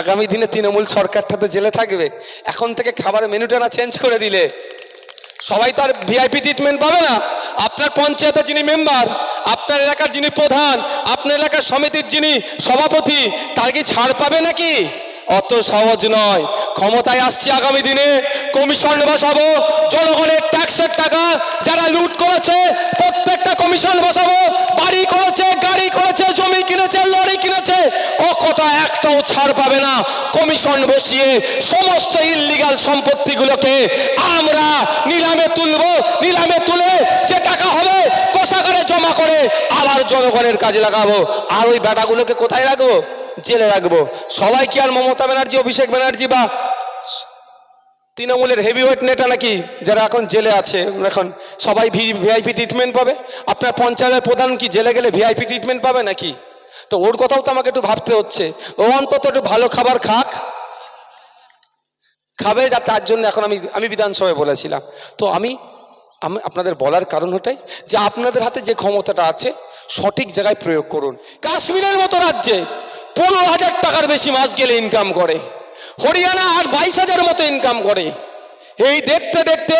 আগামী দিনে তৃণমূল সরকারটা তো জেলে থাকবে। এখন থেকে খাবারের মেনুটা না চেঞ্জ করে দিলে। সবাই তো আর ভিআইপি ট্রিটমেন্ট পাবে না। আপনার পঞ্চায়েতের যিনি মেম্বার আপনার এলাকার যিনি প্রধান, আপনার এলাকার সমিতির যিনি সভাপতি, তার কি ছাড় পাবে নাকি? অত সহজ নয়। ক্ষমতায় আসছি আগামী দিনে। কমিশন বসাবো। জনগণের ট্যাক্সের টাকা যারা লুট করেছে, প্রত্যেকটা কমিশন বসাবো। বাড়ি করেছে, গাড়ি করেছে, জমি কিনেছে একটাও ছাড় পাবে না। কমিশন বসিয়ে সমস্ত ইল্লিগাল সম্পত্তিগুলোকে আমরা নিলামে তুলবো। নিলামে তুলে যে টাকা হবে কোষাগারে জমা করে আবার জনগণের কাজে লাগাবো। আর ওই বেটাগুলোকে কোথায় রাখব? জেলে রাখব। সবাই কি আর মমতা ব্যানার্জি, অভিষেক ব্যানার্জি বা তৃণমূলের হেভিওয়েট নেতা নাকি যারা এখন জেলে আছে? এখন সবাই ভিআইপি ট্রিটমেন্ট পাবে? আপনার পঞ্চায়েতের প্রধান কি জেলে গেলে ভিআইপি ট্রিটমেন্ট পাবে নাকি? তো ওর কথাও তো আমাকে একটু ভাবতে হচ্ছে। ও অন্তত একটু ভালো খাবার খাক। খাবে যা, তার জন্য এখন আমি আমি বিধানসভায় বলেছিলাম। তো আমি আপনাদের বলার কারণ ওটাই যে আপনাদের হাতে যে ক্ষমতাটা আছে, সঠিক জায়গায় প্রয়োগ করুন। কাশ্মীরের মতো রাজ্যে পনেরো হাজার টাকার বেশি মাস গেলে ইনকাম করে। হরিয়ানা আর বাইশ হাজার মতো ইনকাম করে। এই দেখতে দেখতে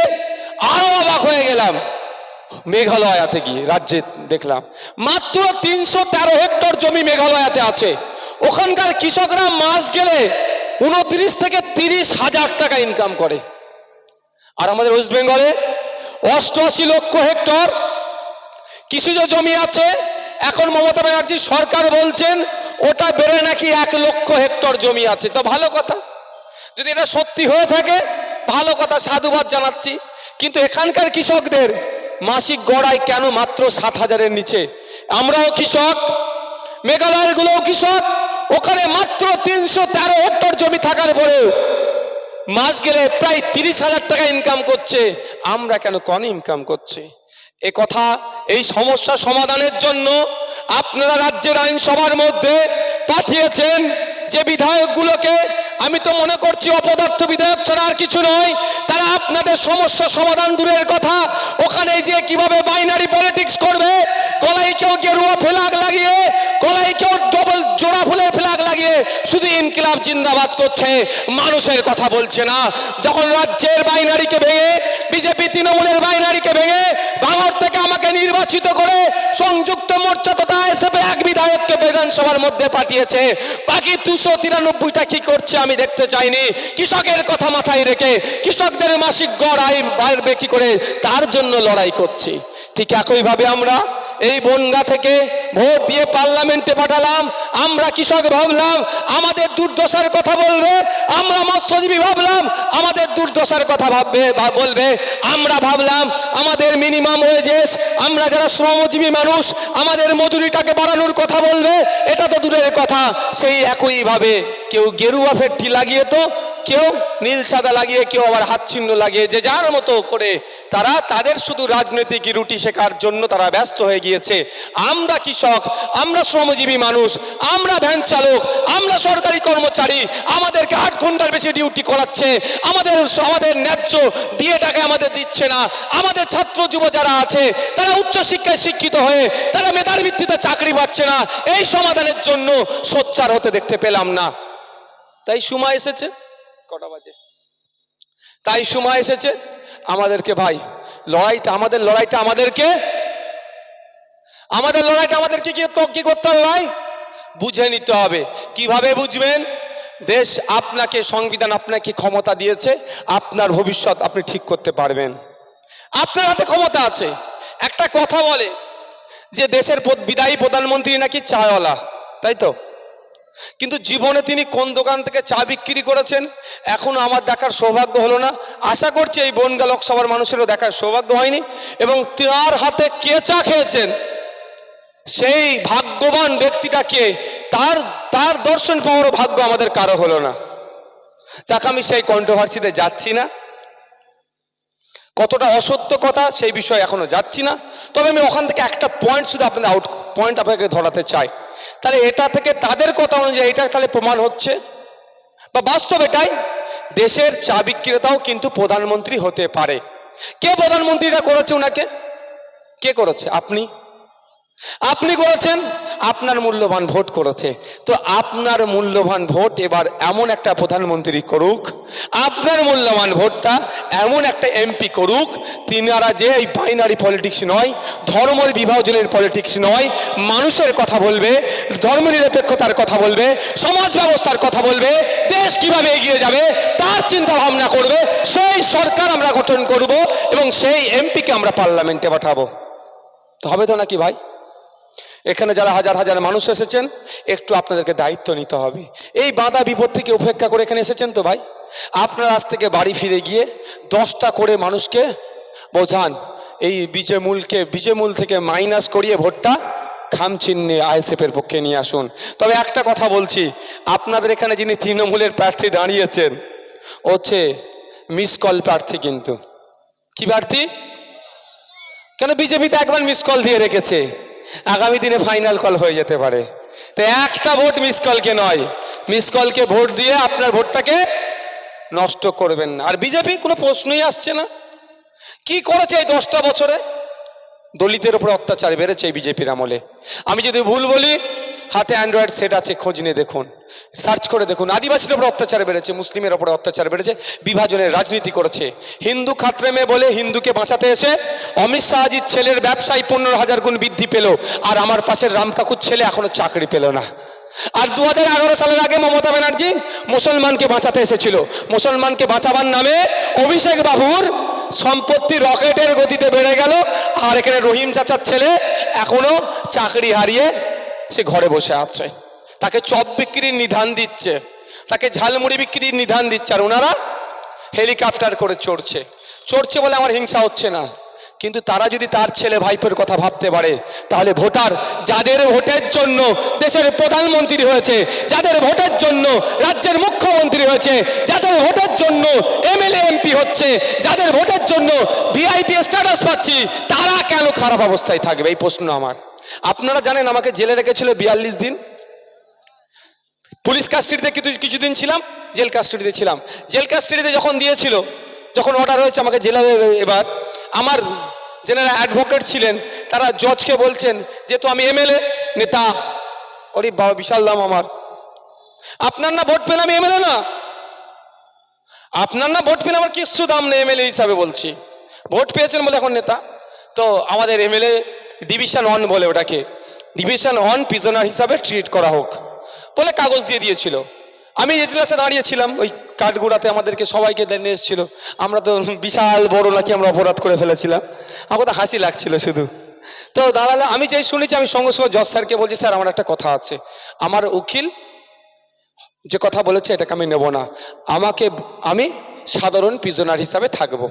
আরও অবাক হয়ে গেলাম। মেঘালয়াতে গিয়ে, রাজ্যে দেখলাম। মাত্র তিনশো তেরো হেক্টর জমি মেঘালয়াতে আছে। ওখানকার কৃষকরা মাস গেলে উনত্রিশ থেকে তিরিশ হাজার টাকা ইনকাম করে। আর আমাদের ওয়েস্ট বেঙ্গলে অষ্টআশি লক্ষ হেক্টর কৃষিজ জমি আছে। এখন মমতা ব্যানার্জি সরকার বলছেন, ওটা বেড়ে নাকি এক লক্ষ হেক্টর জমি আছে। তো ভালো কথা। যদি এটা সত্যি হয়ে থাকে, ভালো কথা, সাধুবাদ জানাচ্ছি। কিন্তু এখানকার কৃষকদের মাসিক গড়াই কেন মাত্র সাত হাজারের নিচে? আমরাও কৃষক মেঘালয়ের গুলোও কৃষক, ওখানে মাত্র তিনশো তেরো হেক্টর জমি থাকার পরেও মাস গেলে প্রায় তিরিশ হাজার টাকা ইনকাম করছে। আমরা কেন কম ইনকাম করছি? এ কথা, এই সমস্যা সমাধানের জন্য আপনারা রাজ্যের আইনসভার মধ্যে পাঠিয়েছেন যে বিধায়কগুলোকে আমি তো মনে করছি অপদার্থ বিধায়ক ছাড়া আর কিছু নয়। তারা আপনাদের সমস্যা সমাধান দূরের কথা। ওখানে যে কীভাবে বাইনারি পলিটিক্স করবে গলায় কেউ গেরুয়া ফেলাগ লাগিয়ে গলায় কেউ ডবল জোড়া ফুলের ফ্ল্যাগ লাগিয়ে শুধু ইনকিলাব জিন্দাবাদ করছে। মানুষের কথা বলছে না। যখন রাজ্যের বাইনারিকে ভেঙে, বিজেপি তৃণমূলের বাইনারিকে ভেঙে ভাঙর থেকে আমাকে নির্বাচিত করে সংযুক্ত মোর্চা তথা এক বিধায়ককে বিধানসভার মধ্যে পাঠিয়েছে। বাকি দুশো তিরানব্বইটা কি করছে আমি দেখতে চাইনি। কৃষকের কথা মাথায় রেখে কৃষকদের মাসিক গড় আয় বাড়বে কি করে? তার জন্য লড়াই করছি। ঠিক একইভাবে আমরা এই বনগা থেকে ভোট দিয়ে পার্লামেন্টে পাঠালাম। আমরা কৃষক ভাবলাম, আমাদের দুর্দশার কথা বলবে, আমরা মৎস্যজীবী ভাবলাম, আমাদের দুর্দশার কথা ভাববে বলবে। আমরা ভাবলাম, আমাদের মিনিমাম ওয়েজেস আমরা যারা শ্রমজীবী মানুষ, আমাদের মজুরিটাকে বাড়ানোর কথা বলবে, এটা তো দূরের কথা। সেই একইভাবে কেউ গেরুয়া ফেটটি লাগিয়ে তো কেউ নীল সাদা লাগিয়ে, কেউ আবার হাত লাগিয়ে, যে যার মতো করে তারা তাদের শুধু রাজনৈতিক রুটি শেখার জন্য তারা ব্যস্ত হয়ে গিয়েছে। আমরা কৃষক, আমরা শ্রমজীবী মানুষ, আমরা ভ্যান চালক, আমরা সরকারি কর্মচারী, আমাদেরকে আট ঘণ্টার বেশি ডিউটি করাচ্ছে, আমাদের আমাদের ন্যায্য দিয়ে টাকা আমাদের দিচ্ছে না। আমাদের ছাত্র যুব যারা আছে, তারা উচ্চ শিক্ষায় শিক্ষিত হয়ে, তারা মেধার ভিত্তিতে চাকরি পাচ্ছে না। এই সমাধানের জন্য সোচ্চার হতে দেখতে পেলাম না। তাই সময় এসেছে। কটা বাজে? তাই সময় এসেছে আমাদেরকে ভাই, লড়াইটা, আমাদের লড়াইটা আমাদেরকে, আমাদের লড়াইটা আমাদেরকে কি কি করতে হবে ভাই? বুঝে নিতে হবে। কীভাবে বুঝবেন? দেশ আপনাকে, সংবিধান আপনাকে ক্ষমতা দিয়েছে, আপনার ভবিষ্যৎ আপনি ঠিক করতে পারবেন। আপনার হাতে ক্ষমতা আছে। একটা কথা বলে যে দেশের বিদায়ী প্রধানমন্ত্রী নাকি চায়ওয়ালা, তাই তো? কিন্তু জীবনে তিনি কোন দোকান থেকে চা বিক্রি করেছেন? এখনও আমার দেখার সৌভাগ্য হলো না। আশা করছি এই বনগা লোকসভার মানুষেরও দেখার সৌভাগ্য হয়নি। এবং তার হাতে কে চা খেয়েছেন? সেই ভাগ্যবান ব্যক্তিটাকে তার তার দর্শন পাওয়ারও ভাগ্য আমাদের কারও হলো না। যাক, আমি সেই কন্ট্রোভার্সিতে যাচ্ছি না। কতটা অসত্য কথা সেই বিষয়ে এখনও যাচ্ছি না। তবে আমি ওখান থেকে একটা পয়েন্ট শুধু আপনাদের আউট পয়েন্ট আপনাকে ধরাতে চাই। তাহলে এটা থেকে তাদের কথা অনুযায়ী এটা তাহলে প্রমাণ হচ্ছে। বা বাস্তব এটাই, দেশের চা বিক্রেতাও কিন্তু প্রধানমন্ত্রী হতে পারে। কে প্রধানমন্ত্রীরা করেছে ওনাকে কে করেছে? আপনি? আপনি করেছেন? আপনার মূল্যবান ভোট করেছে। তো আপনার মূল্যবান ভোট এবার এমন একটা প্রধানমন্ত্রী করুক, আপনার মূল্যবান ভোটটা এমন একটা এমপি করুক, তিনারা যে এই বাইনারি পলিটিক্স নয়, ধর্মের বিভাজনের পলিটিক্স নয়, মানুষের কথা বলবে, ধর্মনিরপেক্ষতার কথা বলবে, সমাজ ব্যবস্থার কথা বলবে, দেশ কীভাবে এগিয়ে যাবে, তার চিন্তা ভাবনা করবে, সেই সরকার আমরা গঠন করব এবং সেই এমপিকে আমরা পার্লামেন্টে পাঠাবো। তো হবে তো নাকি ভাই? এখানে যারা হাজার হাজার মানুষ এসেছেন, একটু আপনাদেরকে দায়িত্ব নিতে হবে। এই বাধা থেকে উপেক্ষা করে এখানে এসেছেন তো ভাই? আপনার আজ থেকে বাড়ি ফিরে গিয়ে দশটা করে মানুষকে বোঝান, এই বিজেমূলকে, বিজেমূল থেকে মাইনাস করিয়ে ভোটটা খামচিহ্নে আইএসএফের পক্ষে নিয়ে আসুন। তবে একটা কথা বলছি, আপনাদের এখানে যিনি তৃণমূলের প্রার্থী দাঁড়িয়েছেন, হচ্ছে মিস কল প্রার্থী কিন্তু। কি প্রার্থী? কেন বিজেপিতে একবার মিস কল দিয়ে রেখেছে? আগামী দিনে ফাইনাল কল হয়ে যেতে পারে। তো একটা ভোট মিস কলকে নয়। মিস কলকে ভোট দিয়ে আপনার ভোটটাকে নষ্ট করবেন না। আর বিজেপি কোনো প্রশ্নই আসছে না। কি করেছে এই দশটা বছরে? দলিতের উপর অত্যাচার বেড়েছে বিজেপির আমলে। আমি যদি ভুল বলি হাতে অ্যান্ড্রয়েড সেট আছে, খোঁজ নিয়ে দেখুন। সার্চ করে দেখুন। আদিবাসীর উপর অত্যাচার বেড়েছে, মুসলিমের উপর অত্যাচার বেড়েছে, বিভাজনের রাজনীতি করেছে। হিন্দু খাত্রেমে বলে হিন্দুকে বাঁচাতে এসে অমিত শাহজির ছেলের ব্যবসায় পনেরো হাজার গুণ বৃদ্ধি পেল, আর আমার পাশের রাম কাকুর ছেলে এখনও চাকরি পেল না। আর দু হাজার এগারো সালের আগে মমতা ব্যানার্জি মুসলমানকে বাঁচাতে এসেছিল। মুসলমানকে বাঁচাবার নামে অভিষেক বাবুর সম্পত্তি রকেটের গতিতে বেড়ে গেল, আর এখানে রহিম চাচার ছেলে এখনও চাকরি হারিয়ে সে ঘরে বসে আছে তাকে চপ বিক্রির নিধান দিচ্ছে। তাকে ঝালমুড়ি বিক্রির নিধান দিচ্ছে। আর ওনারা হেলিকপ্টার করে চড়ছে। চড়ছে বলে আমার হিংসা হচ্ছে না। কিন্তু তারা যদি তার ছেলে ভাইপোর কথা ভাবতে পারে, তাহলে ভোটার যাদের ভোটের জন্য দেশের প্রধানমন্ত্রী হয়েছে, যাদের ভোটের জন্য রাজ্যের মুখ্যমন্ত্রী হয়েছে, যাদের ভোটের জন্য এমএলএ, এমপি হচ্ছে, যাদের ভোটের জন্য ভিআইপি স্ট্যাটাস পাচ্ছি, তারা কেন খারাপ অবস্থায় থাকবে? এই প্রশ্ন আমার। আপনারা জানেন আমাকে জেলে রেখেছিল বিয়াল্লিশ দিন। পুলিশ কাস্টাডিতে কিছু, কিছুদিন ছিলাম, জেল কাস্টাডিতে ছিলাম। জেল কাস্টাডিতে যখন দিয়েছিল, যখন অর্ডার হয়েছে আমাকে জেলা এবার আমার যেনারা অ্যাডভোকেট ছিলেন, তারা জজকে বলছেন যে, তো আমি এমএলএ নেতা। ওরে বাবা, বিশাল দাম আমার। আপনার না ভোট পেলে আমি এমএলএ না? আপনার না ভোট পেলে আমার কিচ্ছু দাম নেই এমএলএ হিসাবে বলছি। ভোট পেয়েছেন বলে এখন নেতা। তো আমাদের এমএলএ ডিভিশন ওয়ান বলে ওটাকে। ডিভিশন ওয়ান প্রিজনার হিসাবে ট্রিট করা হোক। বলে কাগজ দিয়ে দিয়েছিল। আমি এজলাসে দাঁড়িয়েছিলাম ওই কাঠগুড়াতে আমাদেরকে সবাইকে নিয়ে এসেছিল। আমরা তো বিশাল বড় নাকি আমরা অপরাধ করে ফেলেছিলাম। আমার তো হাসি লাগছিল শুধু। তো দাঁড়ালে আমি যেই শুনেছি, আমি সঙ্গে সঙ্গে জজ স্যারকে বলছি, স্যার, আমার একটা কথা আছে। আমার উকিল যে কথা বলেছে, এটাকে আমি নেব না। আমাকে, আমি সাধারণ প্রিজনার হিসাবে থাকব।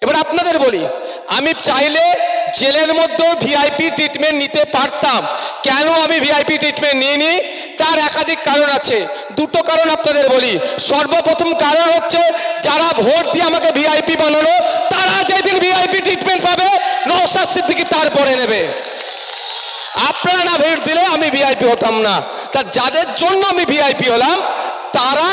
এবার আপনাদের বলি, আমি চাইলে জেলের মধ্যেও ভিআইপি ট্রিটমেন্ট নিতে পারতাম। কেন আমি ভিআইপি ট্রিটমেন্ট নিইনি? তার একাধিক কারণ আছে। দুটো কারণ আপনাদের বলি। সর্বপ্রথম কারণ হচ্ছে, যারা ভোট দিয়ে আমাকে ভিআইপি বানালো, তারা যেদিন ভিআইপি ট্রিটমেন্ট পাবে নৌসাদ সিদ্দিকি তারপরে নেবে। আপনারা না ভোট দিলে আমি ভিআইপি হতাম না। তা যাদের জন্য আমি ভিআইপি হলাম তারা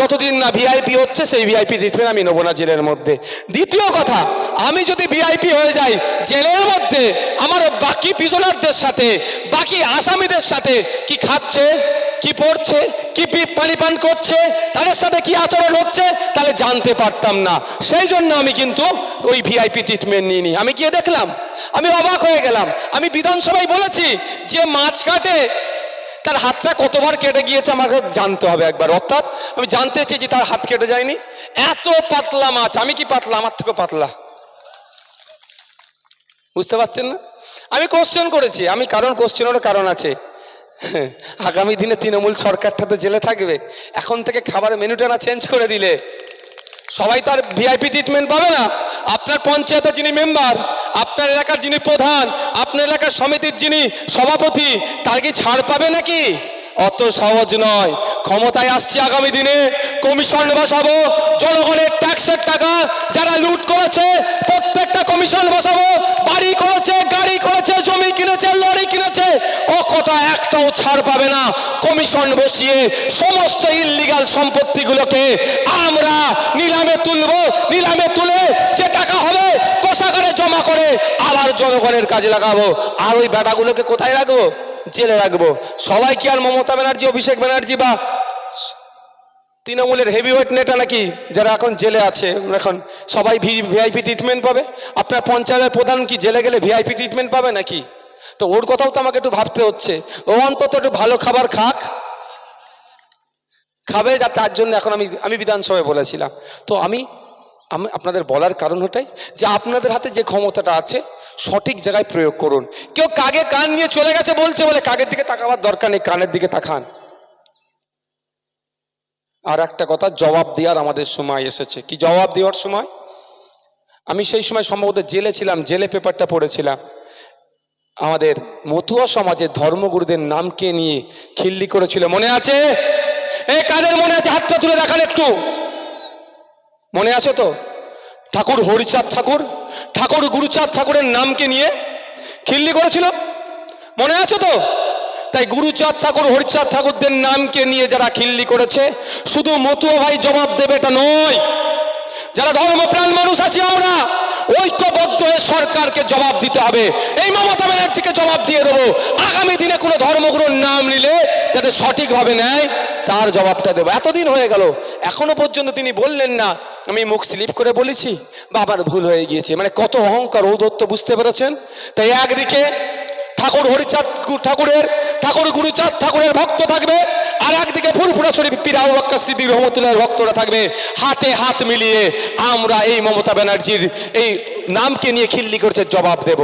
যতদিন না ভিআইপি হচ্ছে, সেই ভিআইপি ট্রিটমেন্ট আমি নেব না জেলের মধ্যে। দ্বিতীয় কথা, আমি যদি ভিআইপি হয়ে যাই জেলের মধ্যে আমার বাকি পিজনারদের সাথে, বাকি আসামিদের সাথে কি খাচ্ছে, কি পড়ছে, কি পানি পান করছে, তাদের সাথে কি আচরণ হচ্ছে, তাহলে জানতে পারতাম না। সেই জন্য আমি কিন্তু ওই ভিআইপি ট্রিটমেন্ট নিইনি। আমি গিয়ে দেখলাম, আমি অবাক হয়ে গেলাম। আমি বিধানসভায় বলেছি যে মাছ কাটে তার হাতটা কতবার কেটে গিয়েছে আমাকে জানতে হবে একবার। অর্থাৎ আমি জানতে চেয়েছি তার হাত কেটে যায়নি। এত পাতলা মাছ, আমি কি পাতলা? আমার থেকে পাতলা। বুঝতে পারছেন না? আমি কোশ্চেন করেছি। আমি কারণ কোশ্চেনেরও কারণ আছে। আগামী দিনে তৃণমূল সরকারটা তো জেলে থাকবে। এখন থেকে খাবার মেনুটা না চেঞ্জ করে দিলে। সবাই তো আর ভিআইপি ট্রিটমেন্ট পাবে না। আপনার পঞ্চায়েতের যিনি মেম্বার আপনার এলাকার যিনি প্রধান, আপনার এলাকার সমিতির যিনি সভাপতি, তার কি ছাড় পাবে নাকি? অত সহজ নয়। ক্ষমতায় আসছি আগামী দিনে। কমিশন বসাবো। জনগণের ট্যাক্সের টাকা যারা লুট করেছে, প্রত্যেকটা কমিশন বসাবো। বাড়ি করেছে, গাড়ি করেছে, জমি কিনেছে, লরি কিনেছে। ও কথা একটাও ছাড় পাবে না। কমিশন বসিয়ে সমস্ত ইল্লিগাল সম্পত্তিগুলোকে আমরা নিলামে তুলব। নিলামে তুলে যে টাকা হবে, কোষাগারে জমা করে আবার জন জনগণের কাজে লাগাবো। আর ওই বেটাগুলোকে কোথায় রাখব? জেলে রাখব। সবাই কি আর মমতা ব্যানার্জি, অভিষেক ব্যানার্জি বা তৃণমূলের হেভিওয়েট নেতা নাকি যারা এখন জেলে আছে? এখন সবাই ভিআইপি ট্রিটমেন্ট পাবে? আপনার পঞ্চায়েতের প্রধান কি জেলে গেলে ভিআইপি ট্রিটমেন্ট পাবে নাকি? তো ওর কথাও তো আমাকে একটু ভাবতে হচ্ছে। ও অন্তত একটু ভালো খাবার খাক। খাবে যা, তার জন্য এখন আমি আমি বিধানসভায় বলেছিলাম। তো আমি আমি আপনাদের বলার কারণ ওটাই যে আপনাদের হাতে যে ক্ষমতাটা আছে সঠিক জায়গায় প্রয়োগ করুন। কেউ কাগে কান নিয়ে চলে গেছে বলছে বলে কাগের দিকে তাকাবার দরকার নেই, কানের দিকে তাকান। আর একটা কথা, জবাব দেওয়ার আমাদের সময় এসেছে। কি জবাব দেওয়ার সময়? আমি সেই সময় সম্ভবত জেলে ছিলাম, জেলে পেপারটা পড়েছিলাম। আমাদের মতুয়া সমাজের ধর্মগুরুদের নামকে নিয়ে খিল্লি করেছিল, মনে আছে? এই কাদের মনে আছে? হাতটা তুলে দেখান একটু। মনে আছে তো? ঠাকুর, হরিচাঁদ ঠাকুর? ঠাকুর গুরুচাঁদ ঠাকুরের নামকে নিয়ে খিল্লি করেছিল। মনে আছে তো? তাই গুরুচাঁদ ঠাকুর, হরিচাঁদ ঠাকুরদের নামকে নিয়ে যারা খিল্লি করেছে, শুধু মতুয়া ভাই জবাব দেবে এটা নয়। যারা ধর্মপ্রাণ মানুষ আছি আমরা, ঐক্যবদ্ধ হয়ে সরকারকে জবাব দিতে হবে। এই মমতা ব্যানার্জিকে জবাব দিয়ে দেবো। আগামী দিনে কোনো ধর্মগুরুর নাম নিলে যাতে সঠিকভাবে নেয় তার জবাবটা দেবো। এতদিন হয়ে গেল, এখনও পর্যন্ত তিনি বললেন না, আমি মুখ স্লিপ করে বলেছি বা আমার ভুল হয়ে গিয়েছে। মানে কত অহংকার, ঔদত্ত বুঝতে পেরেছেন? তাই একদিকে ঠাকুর হরিচাঁদ ঠাকুরের, ঠাকুর গুরুচাঁদ ঠাকুরের ভক্ত থাকবে, আর একদিকে ফুরফুরা শরীফ পিরাউ সিদ্দিক রহমতুল্লাহ ভক্তরা থাকবে। হাতে হাত মিলিয়ে আমরা এই মমতা ব্যানার্জির এই নামকে নিয়ে খিল্লি করছে, জবাব দেব।